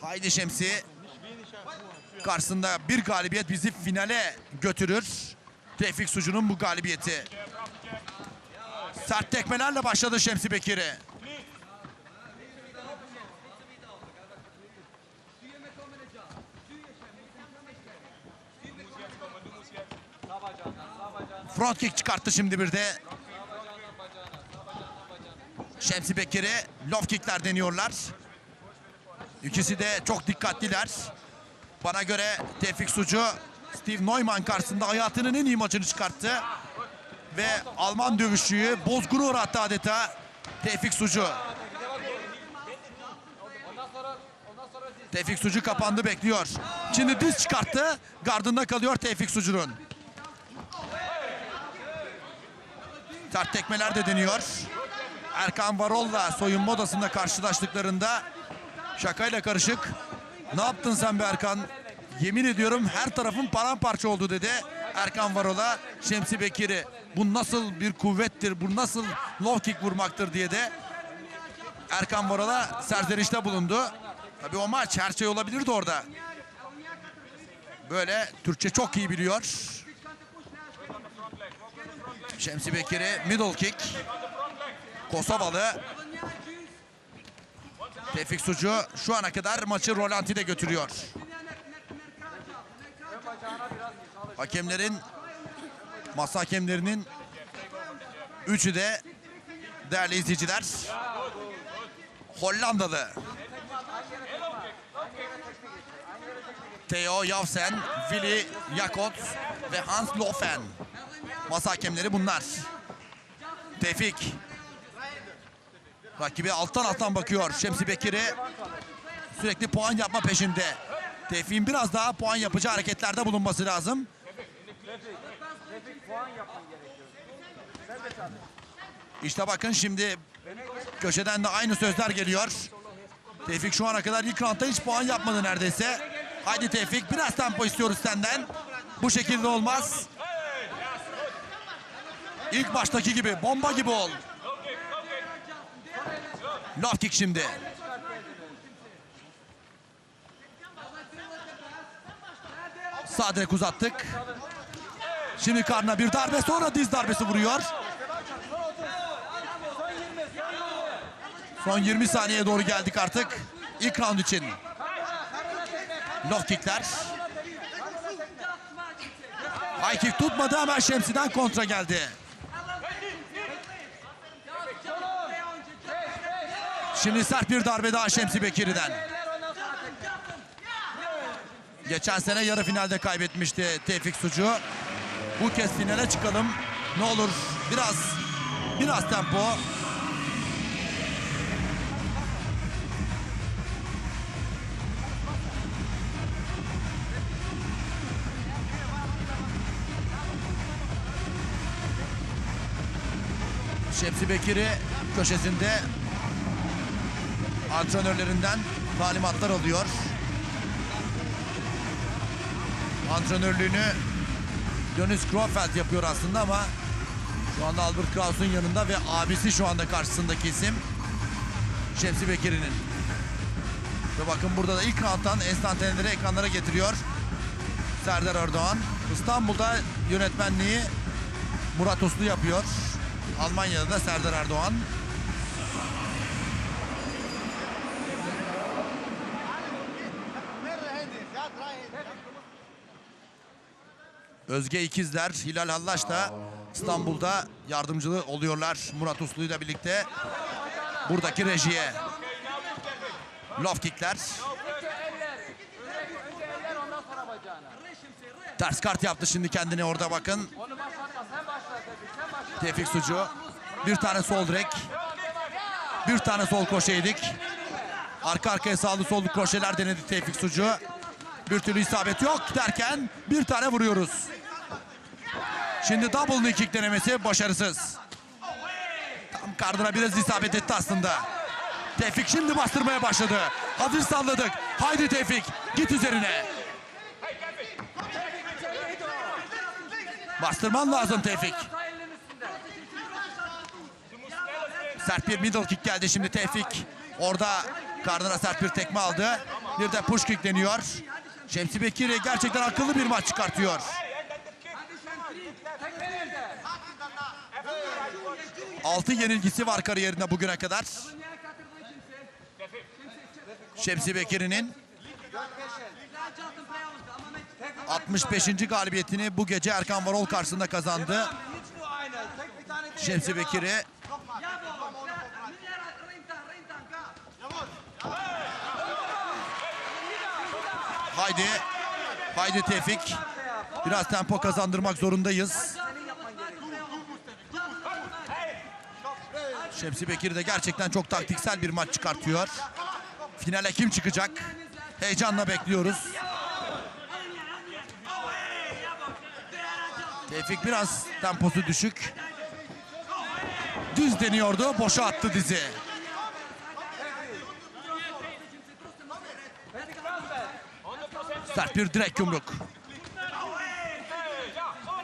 Haydi Şemsi. Karşısında bir galibiyet bizi finale götürür. Tevfik Sucu'nun bu galibiyeti. Sert tekmelerle başladı Şemsi Bekir'i. Front kick çıkarttı şimdi bir de. Şemsi Bekir'i low kickler deniyorlar. İkisi de çok dikkatliler. Bana göre Tevfik Sucu Steve Neumann karşısında hayatının en iyi maçını çıkarttı. Ve Alman dövüşçüyü bozguna uğrattı adeta Tevfik Sucu. Tevfik Sucu kapandı bekliyor. Şimdi diz çıkarttı. Gardında kalıyor Tevfik Sucu'nun. Sert tekmeler de deniyor. Erkan Varol'la soyunma odasında karşılaştıklarında şakayla karışık. Ne yaptın sen be Erkan? Yemin ediyorum her tarafın paramparça oldu dedi. Erkan Varol'a Şemsi Bekir'i. Bu nasıl bir kuvvettir, bu nasıl low kick vurmaktır diye de Erkan Varol'a serzenişte bulundu. Tabii o maç her şey olabilirdi orada. Böyle Türkçe çok iyi biliyor. Şemsi Bekir'i middle kick. Kosovalı. Tevfik Sucu şu ana kadar maçı Rolanti'de götürüyor. Hakemlerin masa hakemlerinin üçü de değerli izleyiciler Hollandalı. Theo Javsen, Willy Jakot ve Hans Lofen. Masa hakemleri bunlar. Tevfik. Rakibi alttan alttan bakıyor. Şemsi Bekir'i sürekli puan yapma peşinde. Tevfik'in biraz daha puan yapıcı hareketlerde bulunması lazım. İşte bakın şimdi köşeden de aynı sözler geliyor. Tevfik şu ana kadar ilk roundda hiç puan yapmadı neredeyse. Haydi Tevfik biraz tempo istiyoruz senden. Bu şekilde olmaz. İlk baştaki gibi bomba gibi ol. Low kick şimdi. Sağ direk uzattık. Şimdi karnına bir darbe sonra diz darbesi vuruyor. Son 20 saniyeye doğru geldik artık. İlk round için. Low kickler. High kick tutmadı hemen Şemsi'den kontra geldi. Şimdi sert bir darbe daha Şemsi Bekiri'den. Geçen sene yarı finalde kaybetmişti Tevfik Sucu. Bu kez finale çıkalım. Ne olur biraz biraz tempo. Şemsi Bekir'i köşesinde antrenörlerinden talimatlar alıyor. Antrenörlüğünü Deniz Crofeld yapıyor aslında ama şu anda Albert Kraus'un yanında ve abisi şu anda karşısındaki isim Şemsi Bekir'in. Ve bakın burada da ilk round'dan enstantaneleri ekranlara getiriyor. Serdar Erdoğan. İstanbul'da yönetmenliği Murat Uslu yapıyor. Almanya'da da Serdar Erdoğan. Özge İkizler, Hilal Hallaç da İstanbul'da yardımcılığı oluyorlar Murat Uslu ile birlikte. Buradaki rejiye. Low kickler. Ters kart yaptı şimdi kendine orada bakın. Tevfik Sucu. Bir tane sol direk. Bir tane sol kroşe yedik. Arka arkaya sağlı sollu kroşeler denedi Tevfik Sucu. Bir türlü isabet yok derken bir tane vuruyoruz. Şimdi double knee kick denemesi başarısız. Tam kardına biraz isabet etti aslında. Tevfik şimdi bastırmaya başladı. Hafif salladık. Haydi Tevfik git üzerine. Bastırman lazım Tevfik. Sert bir middle kick geldi şimdi Tevfik. Orada Karnına sert bir tekme aldı. Bir de push kick deniyor. Şemsi Bekiri gerçekten akıllı bir maç çıkartıyor. Altı yenilgisi var kariyerinde bugüne kadar. Şemsi Bekir'in 65. galibiyetini bu gece Erkan Varol karşısında kazandı. Şemsi Bekir'i Haydi. Haydi Tevfik. Biraz tempo kazandırmak zorundayız. Şemsi Bekir de gerçekten çok taktiksel bir maç çıkartıyor. Finale kim çıkacak? Heyecanla bekliyoruz. Tevfik biraz temposu düşük. Düz deniyordu, boşa attı dizi. Sert bir direk yumruk.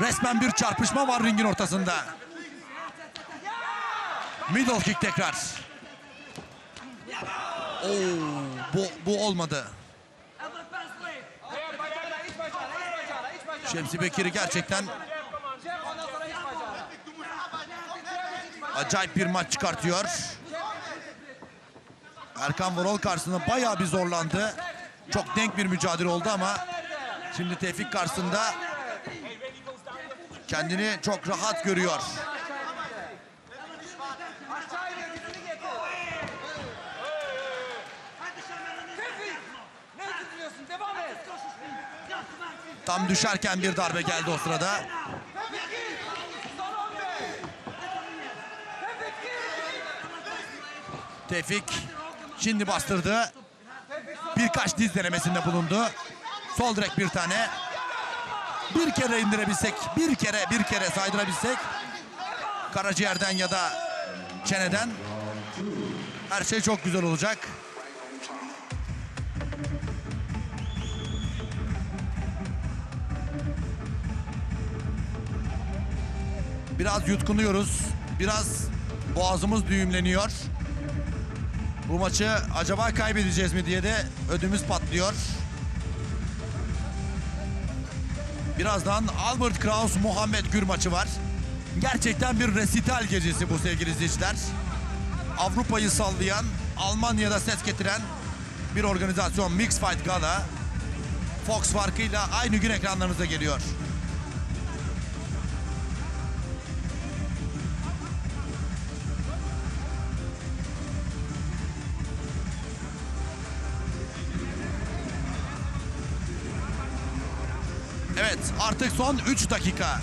Resmen bir çarpışma var ringin ortasında. Middle kick tekrar. Oo, bu, bu olmadı. Şemsi Bekir'i gerçekten acayip bir maç çıkartıyor. Erkan Vorol karşısında bayağı bir zorlandı. Çok denk bir mücadele oldu ama şimdi Tevfik karşısında kendini çok rahat görüyor. Ne tutuyorsun? Devam et. Tam düşerken bir darbe geldi o sırada. Son 15. Tevfik şimdi bastırdı. Birkaç diz denemesinde bulundu. Sol direk bir tane. Bir kere indirebilsek, bir kere bir kere saydırabilsek karaciğerden ya da çeneden her şey çok güzel olacak. Biraz yutkunuyoruz. Biraz boğazımız düğümleniyor. Bu maçı acaba kaybedeceğiz mi diye de ödümüz patlıyor. Birazdan Albert Kraus Muhammed Gür maçı var. Gerçekten bir resital gecesi bu sevgili izleyiciler. Avrupa'yı sallayan, Almanya'da ses getiren bir organizasyon Mix Fight Gala. Fox farkıyla aynı gün ekranlarınıza geliyor. Evet artık son 3 dakika.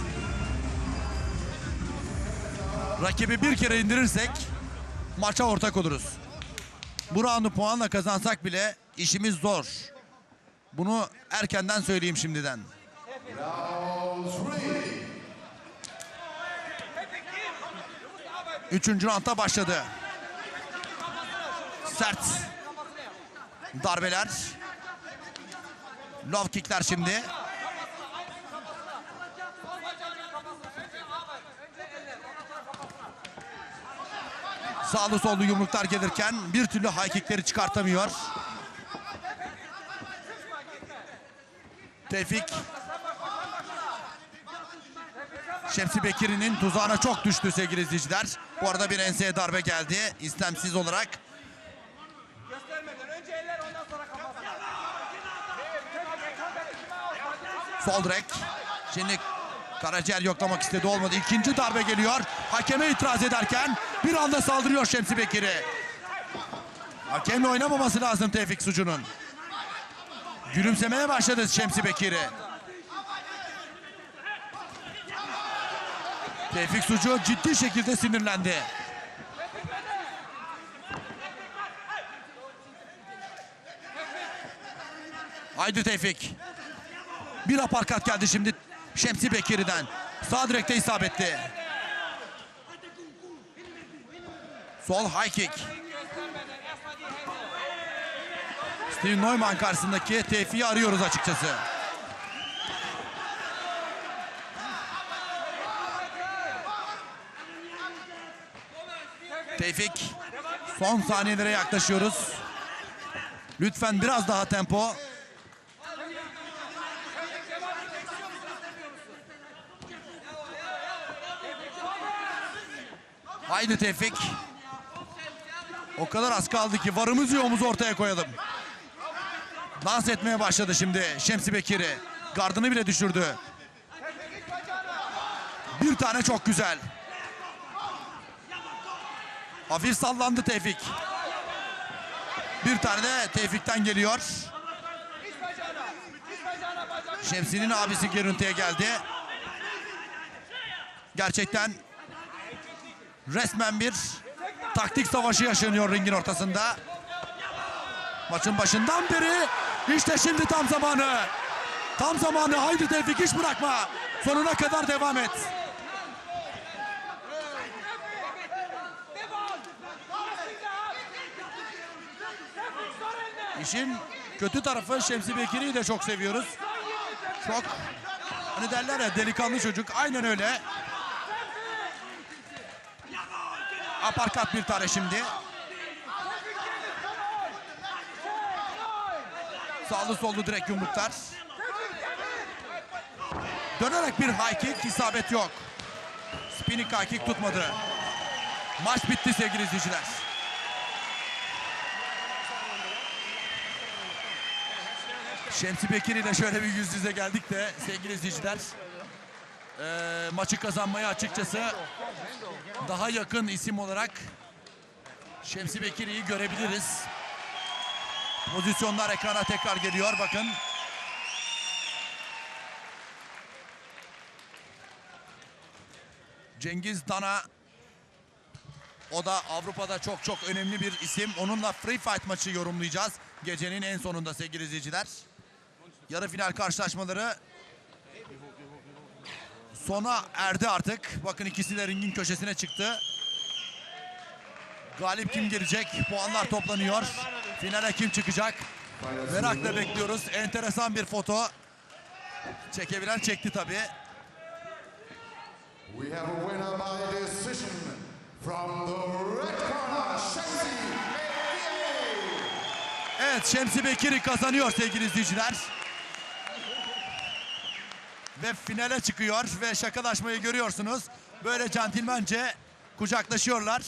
Rakibi bir kere indirirsek maça ortak oluruz. Bu roundu puanla kazansak bile işimiz zor. Bunu erkenden söyleyeyim şimdiden. Üçüncü roundda başladı. Sert darbeler. Low kickler şimdi. Sağlı sollu yumruklar gelirken bir türlü high kickleri çıkartamıyor. Tevfik Şemsi Bekir'in tuzağına çok düştü sevgili izleyiciler. Bu arada bir enseye darbe geldi istemsiz olarak. Sol direk. Şimdi karaciğer yoklamak istedi olmadı. İkinci darbe geliyor. Hakeme itiraz ederken bir anda saldırıyor Şemsi Bekir'i. Hakemle oynamaması lazım Tevfik Sucu'nun. Gülümsemeye başladı Şemsi Bekir'i. Tevfik Sucu ciddi şekilde sinirlendi. Haydi Tevfik. Bir aparkat geldi şimdi Şemsi Bekir'den. Sağ direkte isabetli. Sol high kick. Steve Neumann karşısındaki Tevfik'i arıyoruz açıkçası. Tevfik son saniyelere yaklaşıyoruz. Lütfen biraz daha tempo. Haydi Tevfik. O kadar az kaldı ki varımız yoğumuz ortaya koyalım. Dans etmeye başladı şimdi Şemsi Bekir'i. Gardını bile düşürdü. Bir tane çok güzel. Hafif sallandı Tevfik. Bir tane de Tevfik'ten geliyor. Şemsi'nin abisi görüntüye geldi. Gerçekten resmen bir taktik savaşı yaşanıyor ringin ortasında. Maçın başından beri işte şimdi tam zamanı. Tam zamanı. Haydi Tevfik hiç bırakma. Sonuna kadar devam et. İşin kötü tarafı Şemsi Bekir'i de çok seviyoruz. Çok hani derler ya delikanlı çocuk. Aynen öyle. Aparkat bir tane şimdi. Sağlı sollu direkt yumruklar. Dönerek bir high kick isabet yok. Spinning high kick tutmadı. Maç bitti sevgili izleyiciler. Şemsi Bekir ile şöyle bir yüz yüze geldik de sevgili izleyiciler. Eee, maçı kazanmaya açıkçası daha yakın isim olarak Şemsi Bekir'i görebiliriz. Pozisyonlar ekrana tekrar geliyor bakın. Cengiz Dana o da Avrupa'da çok çok önemli bir isim. Onunla Free Fight maçı yorumlayacağız. Gecenin en sonunda sevgili izleyiciler. Yarı final karşılaşmaları sona erdi artık. Bakın ikisi de ringin köşesine çıktı. Galip kim gelecek? Puanlar toplanıyor. Finale kim çıkacak? Merakla bekliyoruz. Enteresan bir foto. Çekebilen çekti tabii. We have a winner by decision from the red corner, Shamsi Bekir. Evet Şemsi Bekir'i kazanıyor sevgili izleyiciler. Ve finale çıkıyor ve şakalaşmayı görüyorsunuz. Böyle centilmence kucaklaşıyorlar.